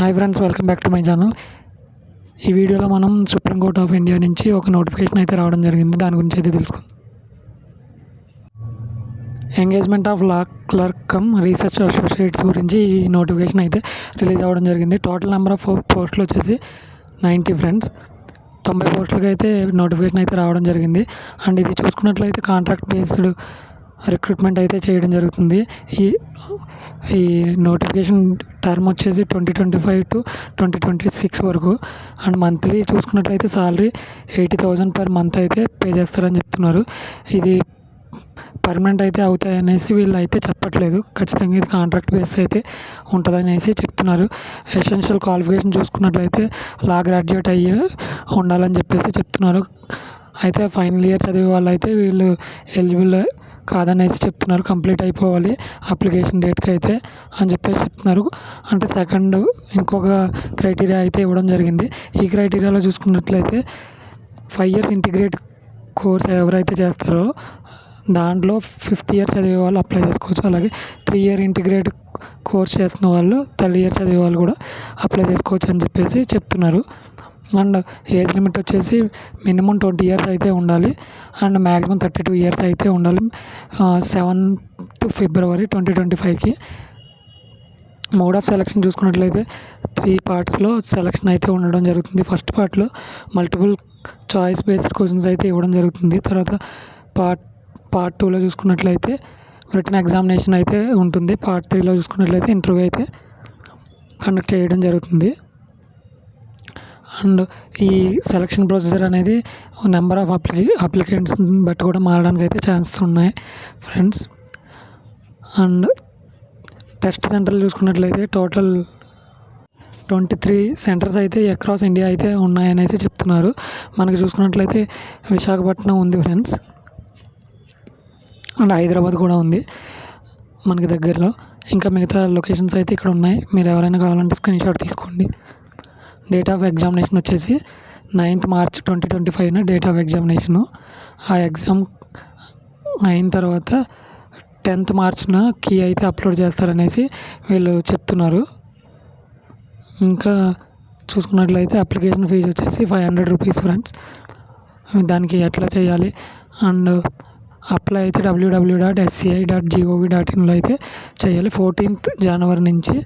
Hi friends welcome back to my channel. ఈ వీడియోలో మనం సుప్రీంకోర్ట్ ఆఫ్ ఇండియా నుంచి ఒక నోటిఫికేషన్ అయితే రావడం జరిగింది. దాని గురించి అయితే తెలుసుకుందాం. Engagement of law clerk cum research associates గురించి ఈ నోటిఫికేషన్ అయితే రిలీజ్ అవ్వడం జరిగింది. టోటల్ నెంబర్ ఆఫ్ పోస్టులు వచ్చేసి నైంటీ ఫ్రెండ్స్. తొంభై పోస్టులకి అయితే నోటిఫికేషన్ అయితే రావడం జరిగింది. అండ్ ఇది చూసుకున్నట్లయితే కాంట్రాక్ట్ బేస్డ్ రిక్రూట్మెంట్ అయితే చేయడం జరుగుతుంది. ఈ ఈ నోటిఫికేషన్ టర్మ్ వచ్చేసి twenty twenty five to twenty twenty six వరకు. అండ్ మంత్లీ చూసుకున్నట్లయితే salary eighty thousand per month అయితే పే చేస్తారని చెప్తున్నారు. ఇది పర్మనెంట్ అయితే అవుతాయి అనేసి వీళ్ళు అయితే చెప్పట్లేదు. ఖచ్చితంగా ఇది కాంట్రాక్ట్ బేస్ అయితే ఉంటుందనేసి చెప్తున్నారు. ఎసెన్షియల్ క్వాలిఫికేషన్ చూసుకున్నట్లయితే లా గ్రాడ్యుయేట్ అయ్యి ఉండాలని చెప్పేసి చెప్తున్నారు. అయితే ఫైనల్ ఇయర్ చదివే వాళ్ళు అయితే వీళ్ళు ఎలిజిబుల్ కాదనేసి చెప్తున్నారు. కంప్లీట్ అయిపోవాలి అప్లికేషన్ డేట్కి అయితే అని చెప్పేసి చెప్తున్నారు. అంటే సెకండ్ ఇంకొక క్రైటీరియా అయితే ఇవ్వడం జరిగింది. ఈ క్రైటీరియాలో చూసుకున్నట్లయితే ఫైవ్ ఇయర్స్ ఇంటిగ్రేట్ కోర్స్ ఎవరైతే చేస్తారో దాంట్లో ఫిఫ్త్ ఇయర్ చదివే వాళ్ళు అప్లై చేసుకోవచ్చు. అలాగే త్రీ ఇయర్ ఇంటిగ్రేట్ కోర్స్ చేస్తున్న వాళ్ళు థర్డ్ ఇయర్ చదివే వాళ్ళు కూడా అప్లై చేసుకోవచ్చు అని చెప్పేసి చెప్తున్నారు. అండ్ ఏజ్ లిమిట్ వచ్చేసి మినిమం ట్వంటీ ఇయర్స్ అయితే ఉండాలి. And maximum thirty two years అయితే ఉండాలి. సెవెంత్ ఫిబ్రవరి ట్వంటీ ట్వంటీ ఫైవ్కి. మోడ్ ఆఫ్ సెలక్షన్ చూసుకున్నట్లయితే త్రీ పార్ట్స్లో సెలక్షన్ అయితే ఉండడం జరుగుతుంది. ఫస్ట్ పార్ట్లో మల్టిపుల్ చాయిస్ బేస్డ్ క్వశ్చన్స్ అయితే ఇవ్వడం జరుగుతుంది. తర్వాత పార్ట్ పార్ట్ టూలో చూసుకున్నట్లయితే రిటర్న్ ఎగ్జామినేషన్ అయితే ఉంటుంది. పార్ట్ త్రీలో చూసుకున్నట్లయితే ఇంటర్వ్యూ అయితే కండక్ట్ చేయడం జరుగుతుంది. అండ్ ఈ సెలక్షన్ ప్రొసీజర్ అనేది నెంబర్ ఆఫ్ అప్లి అప్లికెంట్స్ బట్టి కూడా మారడానికి అయితే ఛాన్సెస్ ఉన్నాయి ఫ్రెండ్స్ అండ్ టెస్ట్ సెంటర్లు చూసుకున్నట్లయితే టోటల్ ట్వంటీ త్రీ సెంటర్స్ అయితే అక్రాస్ ఇండియా అయితే ఉన్నాయనేసి చెప్తున్నారు. మనకి చూసుకున్నట్లయితే విశాఖపట్నం ఉంది ఫ్రెండ్స్ అండ్ హైదరాబాద్ కూడా ఉంది మనకి దగ్గరలో. ఇంకా మిగతా లొకేషన్స్ అయితే ఇక్కడ ఉన్నాయి. మీరు ఎవరైనా కావాలంటే స్క్రీన్ షాట్ తీసుకోండి. డేట్ ఆఫ్ ఎగ్జామినేషన్ వచ్చేసి నైన్త్ మార్చ్ ట్వంటీ ట్వంటీ ఫైవ్న డేట్ ఆఫ్ ఎగ్జామినేషను ఆ ఎగ్జామ్ అయిన తర్వాత టెన్త్ మార్చ్న కీ అయితే అప్లోడ్ చేస్తారనేసి వీళ్ళు చెప్తున్నారు. ఇంకా చూసుకున్నట్లయితే అప్లికేషన్ ఫీజు వచ్చేసి ఫైవ్ హండ్రెడ్ రూపీస్ ఫ్రెండ్స్ దానికి ఎట్లా చేయాలి? అండ్ అప్లై అయితే WWW dot SCI dot GOV dot ఇన్లో అయితే చేయాలి. ఫోర్టీన్త్ జనవరి నుంచి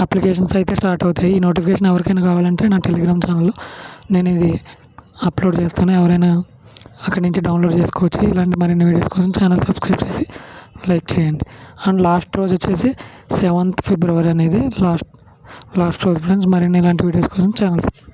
అప్లికేషన్స్ అయితే స్టార్ట్ అవుతాయి. ఈ నోటిఫికేషన్ ఎవరికైనా కావాలంటే నా టెలిగ్రామ్ ఛానల్లో నేను ఇది అప్లోడ్ చేస్తాను. ఎవరైనా అక్కడి నుంచి డౌన్లోడ్ చేసుకోవచ్చు. ఇలాంటి మరిన్ని వీడియోస్ కోసం ఛానల్ సబ్స్క్రైబ్ చేసి లైక్ చేయండి. అండ్ లాస్ట్ రోజు వచ్చేసి సెవెంత్ ఫిబ్రవరి అనేది లాస్ట్ లాస్ట్ రోజు ఫ్రెండ్స్. మరిన్ని ఇలాంటి వీడియోస్ కోసం ఛానల్